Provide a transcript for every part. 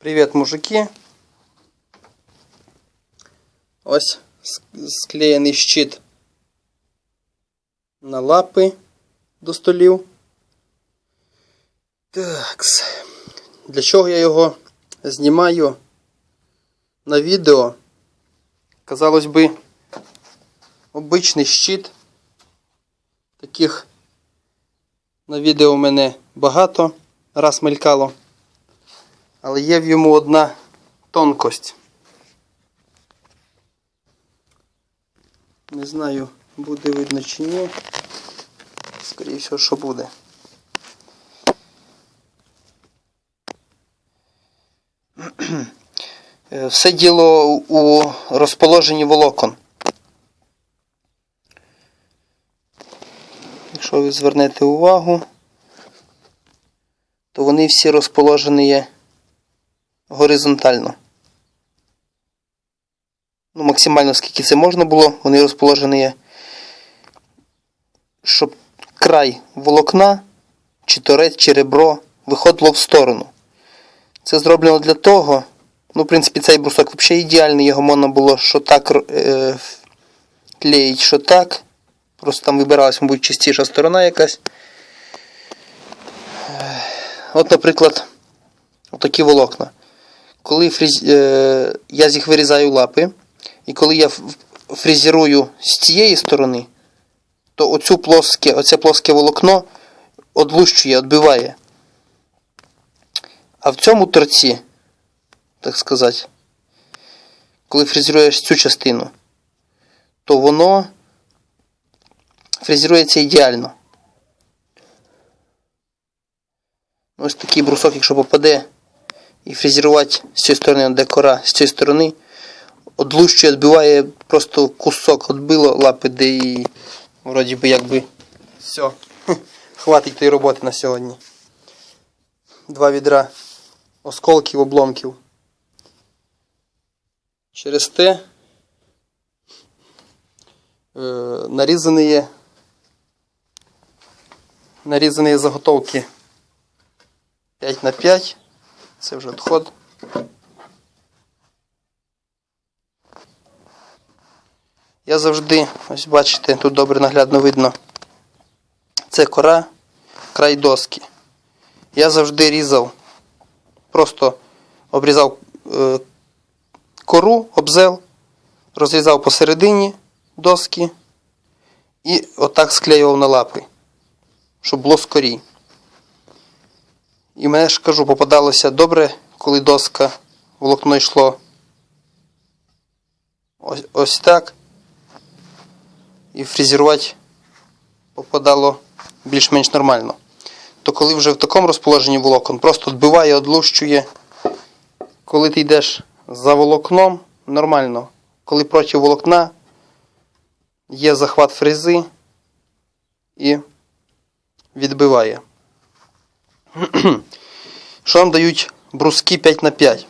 Привіт, мужики. Ось склеєний щит на лапи до столів. Такс. Для чого я його знімаю на відео? Казалось би, обичний щит. Таких на відео в мене багато раз мелькало. Але є в йому одна тонкость. Не знаю, буде видно чи ні. Скоріше що буде. Е, Все діло у розположенні волокон. Якщо ви звернете увагу, то вони всі розположені є горизонтально. Ну, максимально скільки це можна було, вони розположені щоб край волокна, чи торець, чи ребро виходило в сторону. Це зроблено для того, ну, в принципі, цей брусок взагалі ідеальний, його можна було що так е, клеїть, що так. Просто там вибиралась, мабуть, чистіша сторона якась. Е, От, наприклад, отакі волокна. Коли фріз... е... я з їх вирізаю лапи, і коли я фрезерую з цієї сторони, то оцю плоске, оце плоске волокно одлущує, відбиває. А в цьому торці, так сказати, коли фрезеруєш цю частину, то воно фрезерується ідеально. Ось такий брусок, якщо попаде і фрезерувати з цієї сторони де кора, з цієї сторони, одлущує, відбиває просто кусок відбило лапи, де і вроді би якби все. Хватить тієї роботи на сьогодні. Два відра осколків, обломків. Через те е, нарізані є нарізані заготовки 5 на 5. Це вже відход. Я завжди, ось бачите, тут добре наглядно видно. Це кора, край доски. Я завжди різав, просто обрізав е, кору, обзел, розрізав посередині доски і отак склеював на лапи, щоб було скорій. І мене ж кажу, попадалося добре, коли доска волокно йшло ось, ось так. І фрезерувати попадало більш-менш нормально. То коли вже в такому розположенні волокон, просто відбиває, одлущує. Коли ти йдеш за волокном, нормально. Коли проти волокна є захват фрези і відбиває. Що нам дають бруски 5 на 5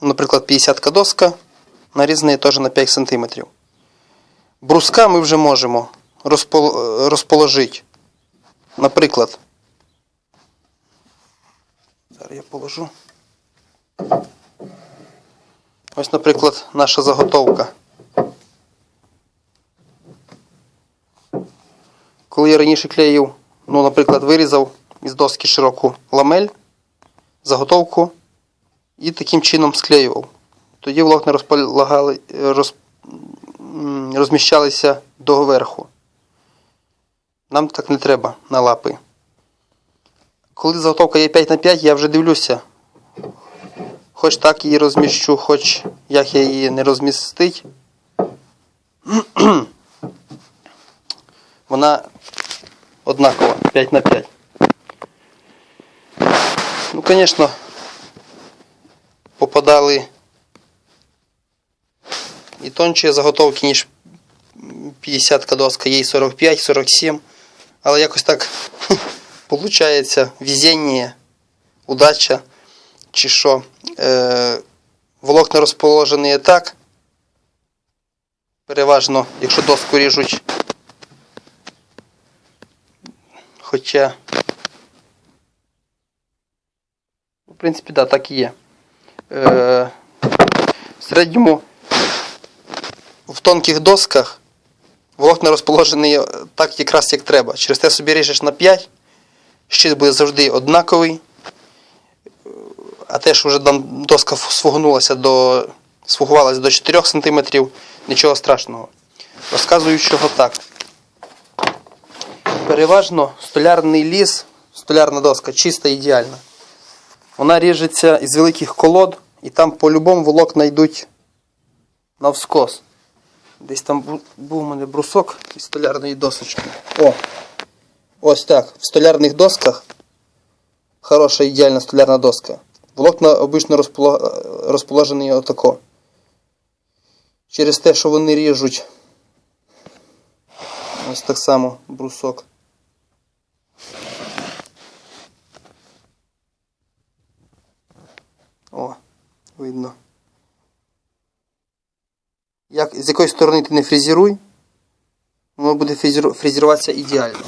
Наприклад, 50 доска, нарізані теж на 5 см. Бруска ми вже можемо розположити. Наприклад, зараз я положу. Ось, наприклад, наша заготовка. Коли я раніше клеїв, ну, наприклад, вирізав із доски широку ламель, заготовку і таким чином склеював. Тоді волокна роз, розміщалися доверху. Нам так не треба на лапи. Коли заготовка є 5 на 5, я вже дивлюся. Хоч так її розміщу, хоч як я її не розмістить. Вона однакова 5 на 5. Ну, звісно, попадали і тонші заготовки, ніж 50 доска, є 45, 47. Але якось так виходить, везіння, удача, чи що. Е, волокна розположені так. Переважно, якщо доску ріжуть. Хоча, в принципі, да, так і є. Е, в середньому в тонких досках волокна розположені так якраз як треба. Через те собі ріжеш на 5, щит буде завжди однаковий. А те, що вже там доска сфугнулася до, сфугувалася до 4 см, нічого страшного. Розказую, чого так. Переважно столярний ліс, столярна доска чиста ідеальна. Вона ріжеться із великих колод, і там по-любому волокна йдуть навскос. Десь там був у мене брусок із столярної досочки. О! Ось так. В столярних досках хороша ідеальна столярна доска. Волокна обично розположені отако. Через те, що вони ріжуть ось так само брусок. О, видно. Як, з якої сторони ти не фрезеруй, воно буде фрезеру- фрезеруватися ідеально.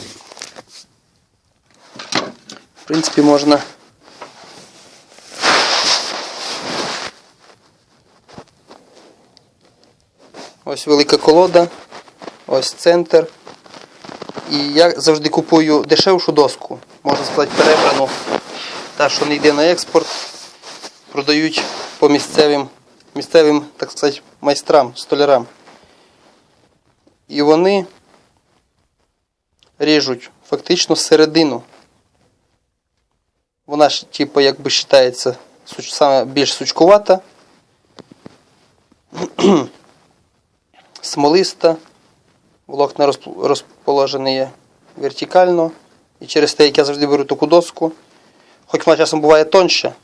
В принципі, можна. Ось велика колода, ось центр. І я завжди купую дешевшу доску, можна сказати, перебрану, та, що не йде на експорт, продають по місцевим, місцевим, так сказати, майстрам, столярам. І вони ріжуть фактично середину. Вона ж, типу, якби вважається саме більш сучкувата, смолиста, волокна розп- розположені є вертикально. І через те, як я завжди беру таку доску, хоч вона часом буває тоньше,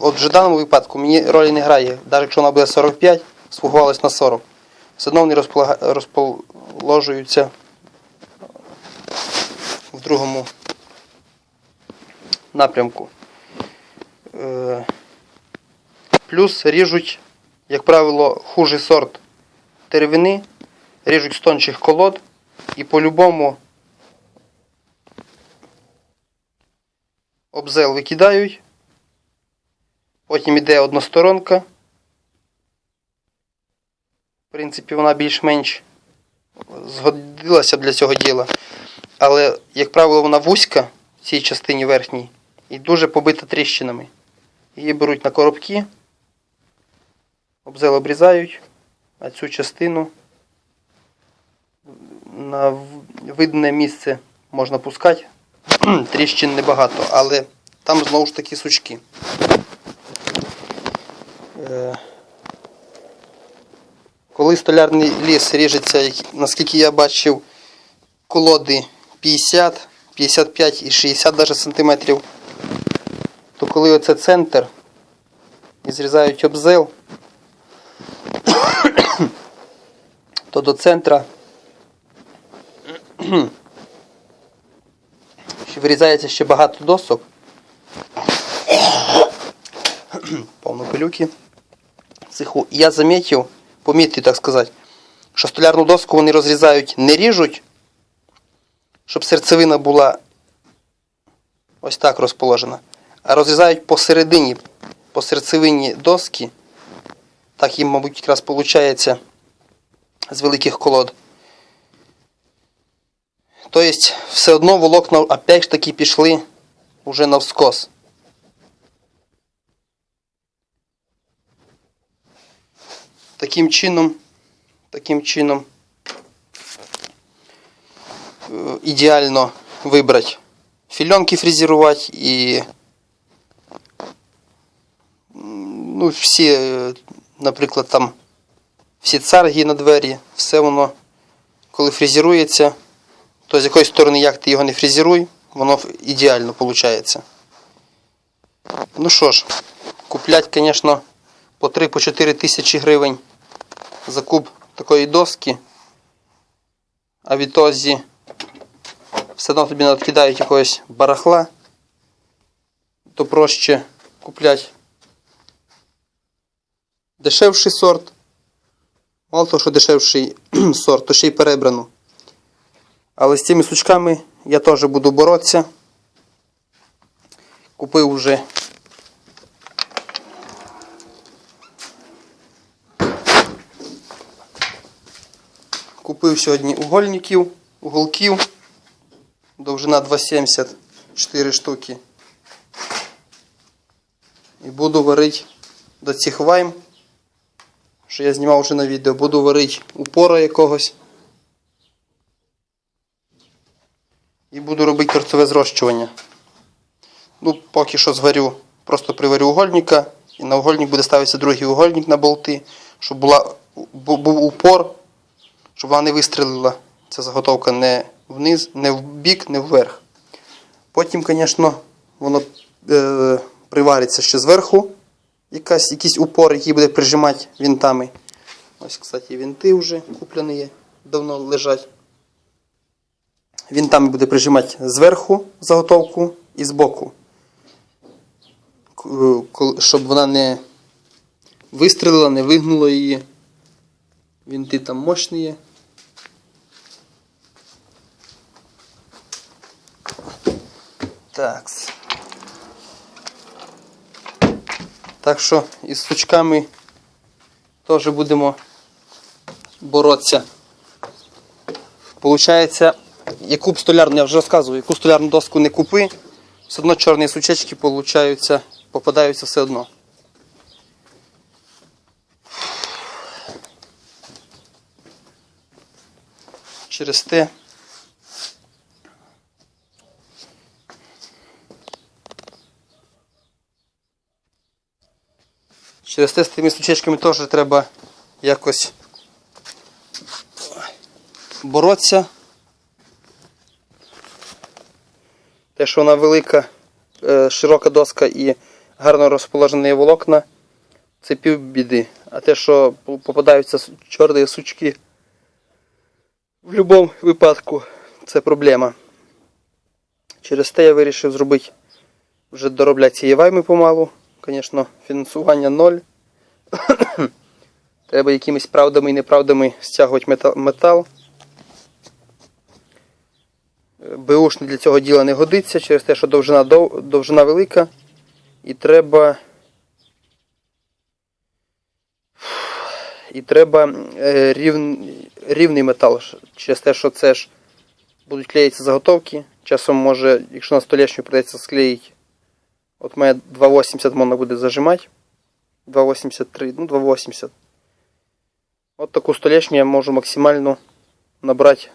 от вже в даному випадку мені ролі не грає. Навіть якщо вона буде 45, сфугувалась на 40. Все одно вони розположуються в другому напрямку. Е, Плюс ріжуть, як правило, хужий сорт деревини, ріжуть з тончих колод і по-любому обзел викидають. Потім іде односторонка. В принципі, вона більш-менш згодилася для цього діла. Але, як правило, вона вузька в цій частині верхній і дуже побита тріщинами. Її беруть на коробки, обзел обрізають, а цю частину на видне місце можна пускати. Тріщин небагато, але там знову ж таки сучки. Е, Коли столярний ліс ріжеться, наскільки я бачив, колоди 50, 55 і 60 даже сантиметрів, то коли оце центр і зрізають обзел, то до центра вирізається ще багато досок. Повно пилюки. Цеху. І Я замітив, помітив, так сказати, що столярну доску вони розрізають, не ріжуть, щоб серцевина була ось так розположена. А розрізають посередині, по серцевині доски. Так їм, мабуть, якраз виходить з великих колод. Тобто, все одно волокна опять ж таки пішли уже навскос. Таким чином, таким чином е, ідеально вибрати фільонки фрезерувати і ну, всі, е, наприклад, там всі царги на двері, все воно, коли фрезерується, то з якої сторони як ти його не фрезеруй, воно ідеально виходить. Ну що ж, куплять, звісно, по 3-4 тисячі гривень за куб такої доски, а відтоді все одно тобі надкидають якогось барахла, то проще куплять дешевший сорт. Мало того, що дешевший сорт, то ще й перебрану. Але з цими сучками я теж буду боротися. Купив вже Купив сьогодні угольників, уголків. Довжина 2,70, 4 штуки. І буду варити до цих вайм, що я знімав вже на відео, буду варити упора якогось. І буду робити торцеве зрощування. Ну, поки що зварю, просто приварю угольника, і на угольник буде ставитися другий угольник на болти, щоб була, був упор, щоб вона не вистрілила. Ця заготовка не вниз, не в бік, не вверх. Потім, звісно, воно е, привариться ще зверху. Якась, якийсь упор, який буде прижимати вінтами. Ось, кстати, вінти вже куплені є, давно лежать. Вінтами буде прижимати зверху заготовку і збоку. Е, Щоб вона не вистрілила, не вигнула її. Вінти там мощні є. Так. Так що із сучками теж будемо боротися. Получається, яку б столярну, я вже розказував, яку столярну доску не купи, все одно чорні сучечки получаються, попадаються все одно. Через те Через те з тими сучечками теж треба якось боротися. Те, що вона велика, е, широка доска і гарно розположені волокна, це пів біди. А те, що попадаються чорні сучки в будь-якому випадку, це проблема. Через те я вирішив зробити вже доробляти цієї вайми помалу. Звісно, фінансування ноль. Треба якимись правдами і неправдами стягувати мета- метал. Е, Беушний для цього діла не годиться через те, що довжина, дов- довжина велика. І треба. І треба е, рів... рівний метал. Через те, що це ж будуть клеїтися заготовки. Часом може, якщо на столешню придеться склеїти От мене 2,80 можна буде зажимати. 2,83, ну 2,80. От таку столешню я можу максимально набрати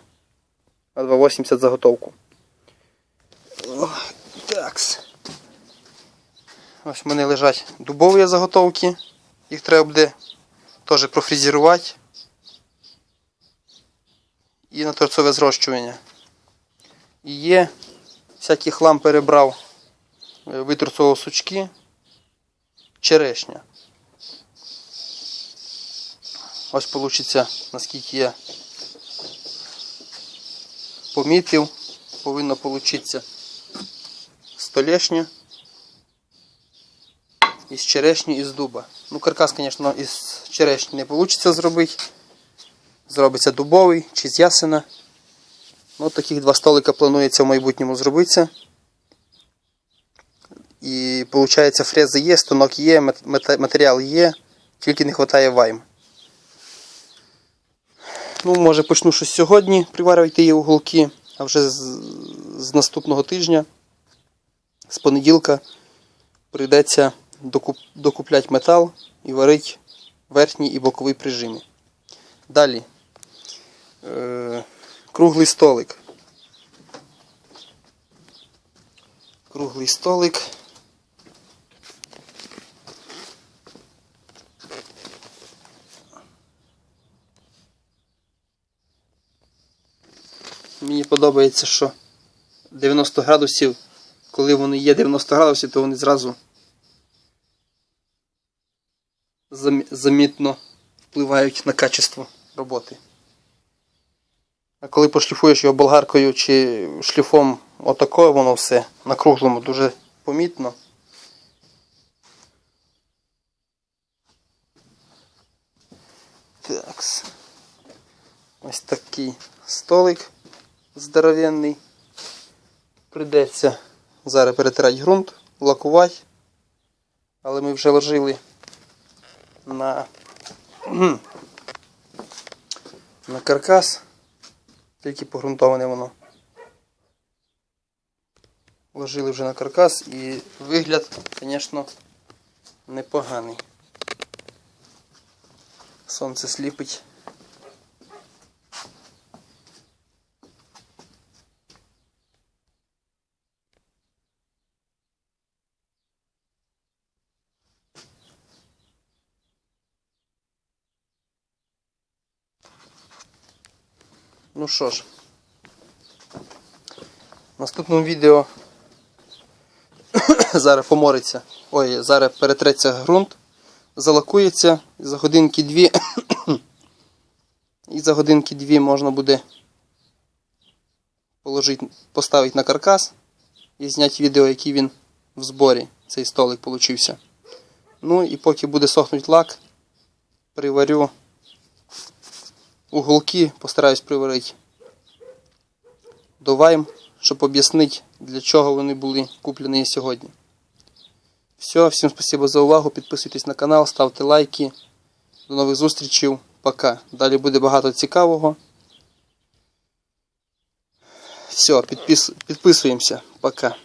на 2,80 заготовку. Такс. Ось в мене лежать дубові заготовки. Їх треба буде теж профрезерувати. І на торцове зрощування. І є всякий хлам перебрав витрусовував сучки, черешня. Ось вийде, наскільки я помітив, повинно получитися столешня із черешні і з дуба. Ну, каркас, звісно, із черешні не вийде зробити. Зробиться дубовий чи з ясена. Ну, таких два столика планується в майбутньому зробитися. І виходить, фрези є, станок є, матеріал є, тільки не вистачає вайм. Ну, може почну щось сьогодні приварювати її уголки, а вже з, з наступного тижня, з понеділка, прийдеться докуп, докупляти метал і варити верхній і боковий прижими. Далі. Е, круглий столик. Круглий столик. Мені подобається, що 90 градусів, коли вони є 90 градусів, то вони зразу замітно впливають на качество роботи. А коли пошліфуєш його болгаркою чи шліфом отакою, воно все на круглому дуже помітно. Такс. Ось такий столик здоровенний. Придеться зараз перетирати ґрунт, лакувати. Але ми вже ложили на, на каркас. Тільки погрунтоване воно. Вложили вже на каркас і вигляд, звісно, непоганий. Сонце сліпить. Ну що ж, в наступному відео зараз помориться. Ой, зараз перетреться ґрунт, залакується за годинки дві. і за годинки дві можна буде положити, поставити на каркас і зняти відео, який він в зборі, цей столик получився. Ну і поки буде сохнути лак, приварю уголки, постараюсь приварити до вайм, щоб об'яснити, для чого вони були куплені сьогодні. Все, всім спасибо за увагу. Підписуйтесь на канал, ставте лайки. До нових зустрічей. Пока. Далі буде багато цікавого. Все, підпис... підписуємося. Пока.